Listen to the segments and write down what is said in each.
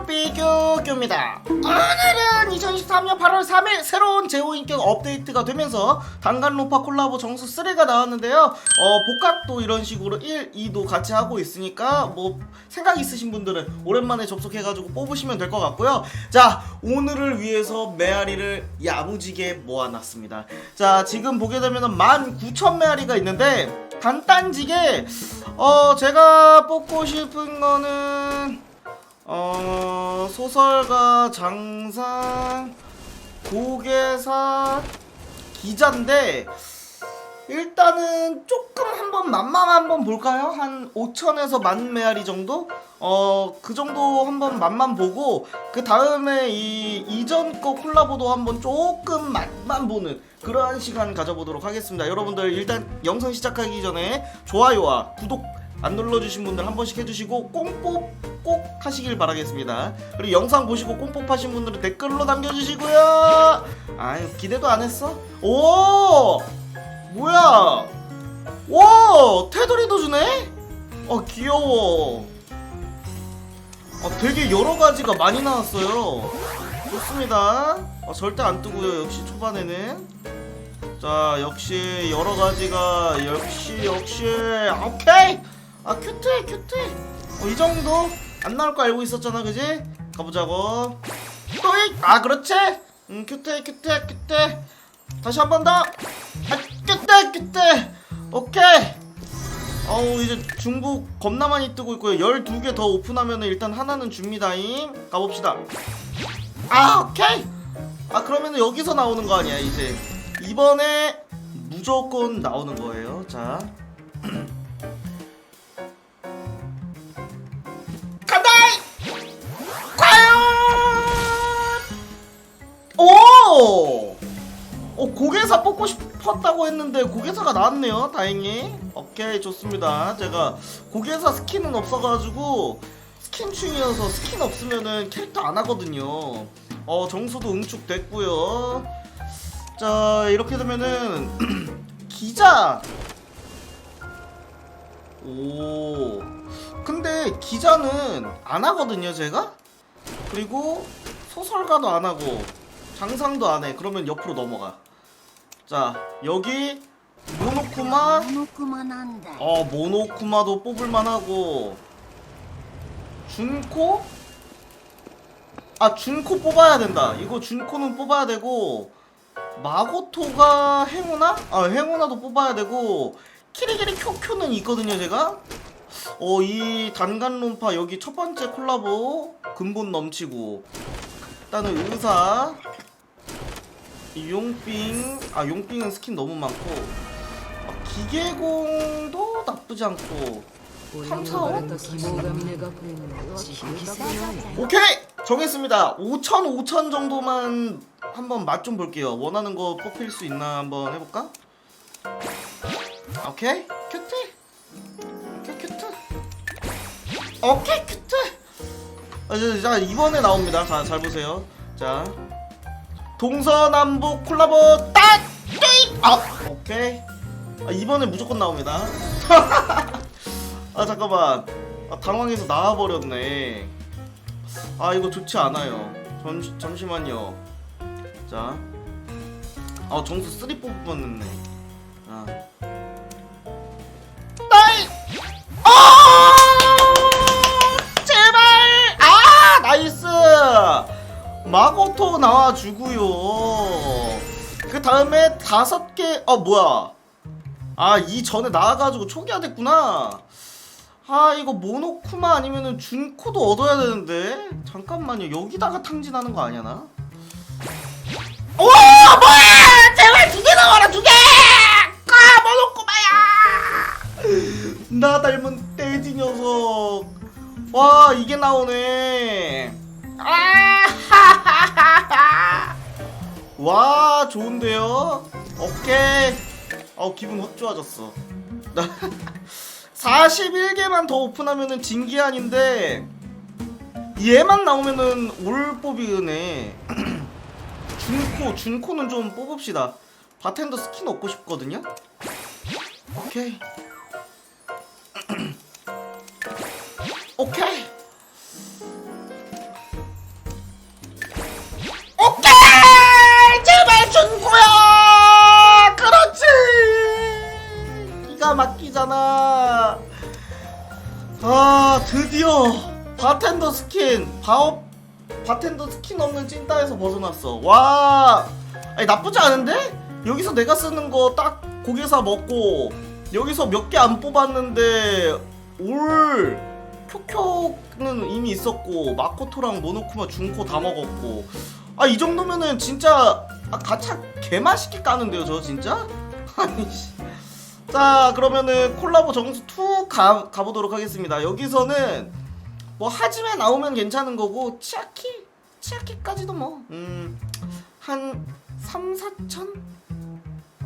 삐규삐규규입니다. 오늘은 2023년 8월 3일 새로운 제호 인격 업데이트가 되면서 단간로파 콜라보 정수 3가 나왔는데요. 어 복각도 이런 식으로 1, 2도 같이 하고 있으니까 뭐 생각 있으신 분들은 오랜만에 접속해가지고 뽑으시면 될 것 같고요. 자 오늘을 위해서 메아리를 야무지게 모아놨습니다. 자 지금 보게 되면 19,000 메아리가 있는데 간단지게 어 제가 뽑고 싶은 거는 어 소설가 장상 고개사 기자인데 일단은 조금 한번 맛만 한번 볼까요? 한 5천에서 만 메아리 정도? 어, 그 정도 한번 맛만 보고 그 다음에 이 이전 거 콜라보도 한번 조금 맛만 보는 그러한 시간 가져보도록 하겠습니다. 여러분들 일단 영상 시작하기 전에 좋아요와 구독 안 눌러주신 분들 한 번씩 해주시고 꽁뽑 꼭 하시길 바라겠습니다. 그리고 영상 보시고 꽁뽑 하신 분들은 댓글로 남겨주시고요. 아유 기대도 안 했어? 오 뭐야? 와 테두리도 주네? 어 귀여워. 어, 되게 여러 가지가 많이 나왔어요. 좋습니다. 어, 절대 안 뜨고요. 역시 초반에는. 자 역시 여러 가지가 역시 역시 오케이. 아 큐트해 큐트해. 어, 이 정도 안 나올 거 알고 있었잖아, 그지? 가보자고. 또이 아 그렇지. 음 큐트해 큐트해 큐트해. 다시 한 번 더. 아 큐트해 큐트해. 오케이. 어우 이제 중복 겁나 많이 뜨고 있고요 12개 더 오픈하면 일단 하나는 줍니다잉 가봅시다 아 오케이 아 그러면 여기서 나오는 거 아니야 이제 이번에 무조건 나오는 거예요 자 뽑고 싶었다고 했는데 고개사가 나왔네요. 다행히. 오케이, 좋습니다. 제가 고개사 스킨은 없어가지고 스킨 중이어서 스킨 없으면은 캐릭터 안 하거든요. 어, 정수도 응축 됐고요. 자, 이렇게 되면은 기자. 오. 근데 기자는 안 하거든요, 제가? 그리고 소설가도 안 하고 장상도 안 해. 그러면 옆으로 넘어가. 자 여기 모노쿠마 모노쿠마난다. 어 모노쿠마도 뽑을만하고 준코? 아 준코 뽑아야 된다 이거 준코는 뽑아야 되고 마고토가 행운아? 아 행운아도 뽑아야 되고 키리키리 쿄쿄는 있거든요 제가 어 이 단간론파 여기 첫 번째 콜라보 근본 넘치고 일단은 의사 이 용빙 아 용빙은 스킨 너무 많고 아, 기계공도 나쁘지 않고. 3차원? 3차원? 오케이! 정했습니다. 5천 5천 정도만 한번 맛 좀 볼게요. 원하는 거 뽑힐 수 있나 한번 해볼까? 오케이. 큐트. 오케이 큐트. 오케이 큐트. 아, 자, 이번에 나옵니다. 자, 잘 보세요. 자. 동서남북 콜라보 딱! 뚜잇! 아! 오케이. 아, 이번에 무조건 나옵니다. 아 잠깐만. 아, 당황해서 나와버렸네. 아 이거 좋지 않아요. 잠시, 잠시만요. 자. 아, 정수 3 뽑았네 자 마고토 나와주고요. 그 다음에 다섯 개 어 뭐야. 아 이 전에 나와가지고 초기화 됐구나. 아 이거 모노쿠마 아니면은 준코도 얻어야 되는데. 잠깐만요. 여기다가 탕진하는 거 아니야 나? 오 뭐야! 제발 두 개 나와라 두개! 아 모노쿠마야! 나 닮은 떼지 녀석. 와 이게 나오네. 아 와 좋은데요? 오케이 어 기분 확 좋아졌어. 41개만 더 오픈하면은 진기한인데 얘만 나오면은 올 뽑이네 준코 준코는 좀 뽑읍시다. 바텐더 스킨 얻고 싶거든요? 오케이. 오케이 바텐더 스킨 바업 바텐더 스킨 없는 찐따에서 벗어났어. 와! 아니 나쁘지 않은데? 여기서 내가 쓰는 거 딱 고개사 먹고 여기서 몇 개 안 뽑았는데 올 쿄쿄는 이미 있었고 마코토랑 모노쿠마 중코 다 먹었고. 아 이 정도면은 진짜 아, 가차 개맛있게 까는데요 저 진짜? 아니 씨. 자 그러면은 콜라보 정수 2 가, 가보도록 하겠습니다. 여기서는 뭐 하지메 나오면 괜찮은 거고 치아키 치아키까지도 뭐음한 3, 4천?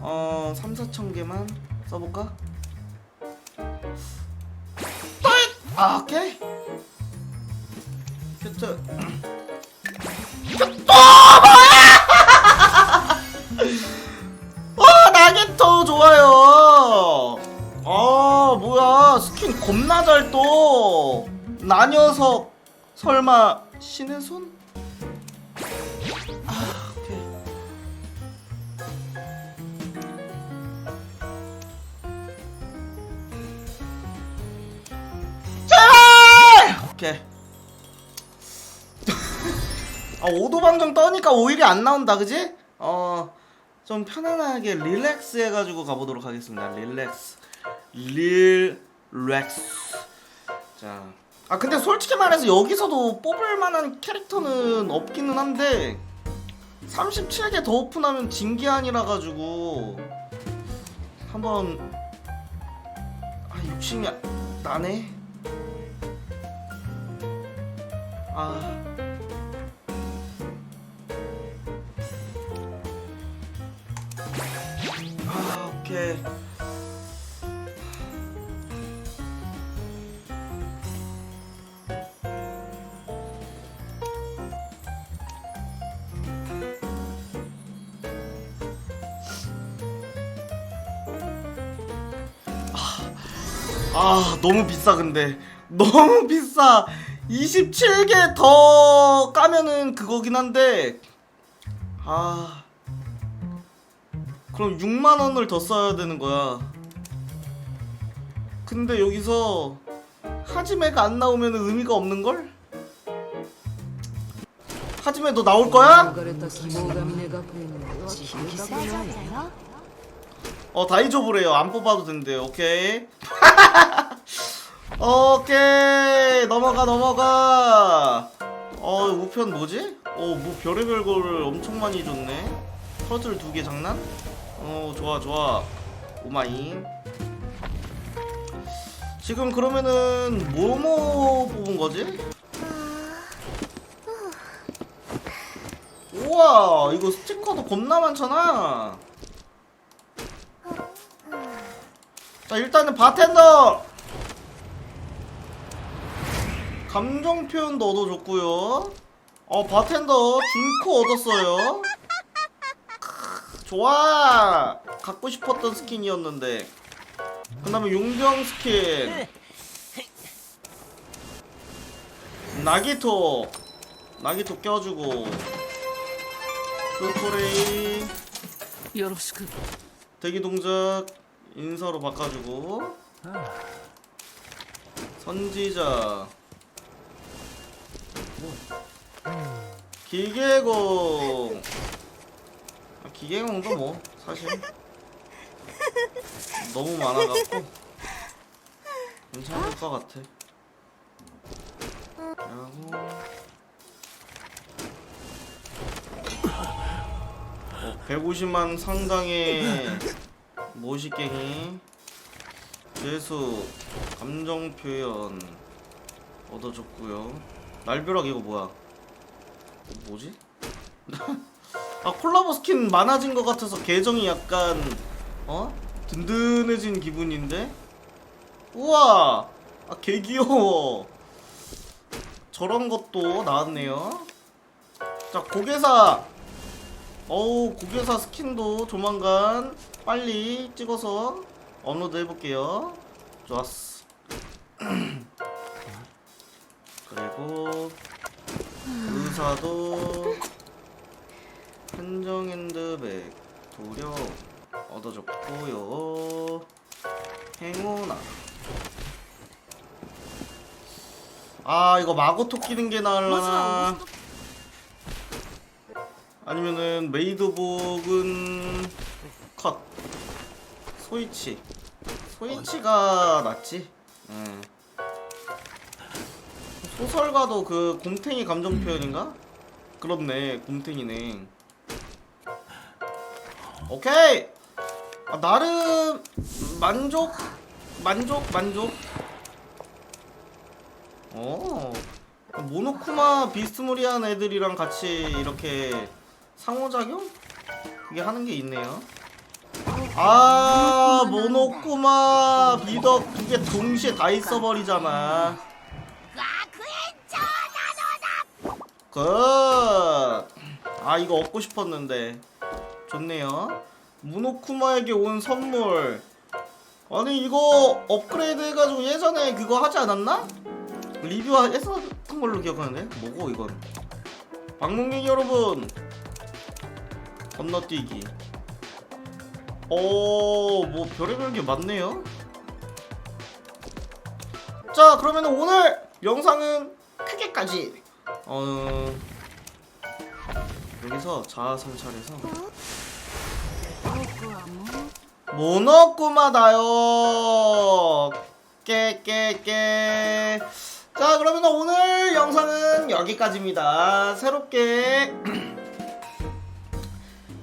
어 3, 4천 개만 써볼까? 아 오케이 큐트 나녀석 설마 신의 손? 아 오케이 제발! 오케이 아 오도방정 떠니까 오히려 안 나온다 그지? 어 좀 편안하게 릴렉스 해가지고 가보도록 하겠습니다 릴렉스 릴렉스 자. 아 근데 솔직히 말해서 여기서도 뽑을 만한 캐릭터는 없기는 한데 37개 더 오픈하면 진기한이라 가지고 한번 아 욕심이 나네 아 아, 오케이. 아 너무 비싸 근데. 너무 비싸. 27개 더 까면은 그거긴 한데. 아. 그럼 6만 원을 더 써야 되는 거야. 근데 여기서 하지메가 안 나오면 의미가 없는 걸? 하지메 너 나올 거야? 어 다이조브래요. 안 뽑아도 된대요. 오케이. 오케이. 넘어가 넘어가. 어 우편 뭐지? 어뭐 별의별 거를 엄청 많이 줬네. 퍼즐 두 개 장난? 어 좋아 좋아. 오마이. 지금 그러면은 뭐뭐 뽑은 거지? 우와 이거 스티커도 겁나 많잖아 자 일단은 바텐더! 감정 표현 넣어도 좋고요. 어 바텐더 준코 얻었어요. 좋아! 갖고 싶었던 스킨이었는데. 그 다음에 용병 스킨. 나기토. 나기토 껴주고. 쇼토레이. 대기 동작. 인사로 바꿔주고. 선지자. 기계공. 아, 기계공도 뭐 사실. 너무 많아갖고. 괜찮을 것 같아. 그리고 어, 150만 상당의 모시갱이 재수 감정 표현 얻어줬고요. 날벼락 이거 뭐야? 이거 뭐지? 아 콜라보 스킨 많아진 것 같아서 계정이 약간 어? 든든해진 기분인데? 우와! 아 개귀여워. 저런 것도 나왔네요. 자 고개사 어우 고개사 스킨도 조만간 빨리 찍어서 업로드 해볼게요. 좋았어. 그리고 의사도 한정핸드백 도력 얻어줬고요. 행운아. 아 이거 마고토 끼는 게 나을라나 아니면은 메이드복은 컷. 소이치. 소이치가 낫지? 음. 소설가도 그 곰탱이 감정 표현인가? 그렇네 곰탱이네. 오케이! 아, 나름 만족 만족 만족. 어. 모노쿠마 비스무리한 애들이랑 같이 이렇게 상호작용? 그게 하는 게 있네요. 아 모노쿠마 비덕 두 개 동시에 다 있어버리잖아. 굿! 아 이거 얻고 싶었는데. 좋네요. 모노쿠마에게 온 선물. 아니 이거 업그레이드 해가지고 예전에 그거 하지 않았나? 리뷰했었던 걸로 기억하는데? 뭐고 이건? 방문객 여러분 건너뛰기. 오뭐 별의별 게 많네요. 자 그러면 오늘 영상은 크게까지. 어 여기서 자아성찰해서. 모노꾸마다요. 깨깨깨. 자 그러면 오늘 영상은 여기까지입니다. 새롭게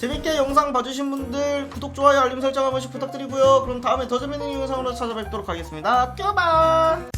재밌게 영상 봐주신 분들 구독 좋아요 알림 설정 한 번씩 부탁드리고요. 그럼 다음에 더 재밌는 영상으로 찾아뵙도록 하겠습니다. 뾰바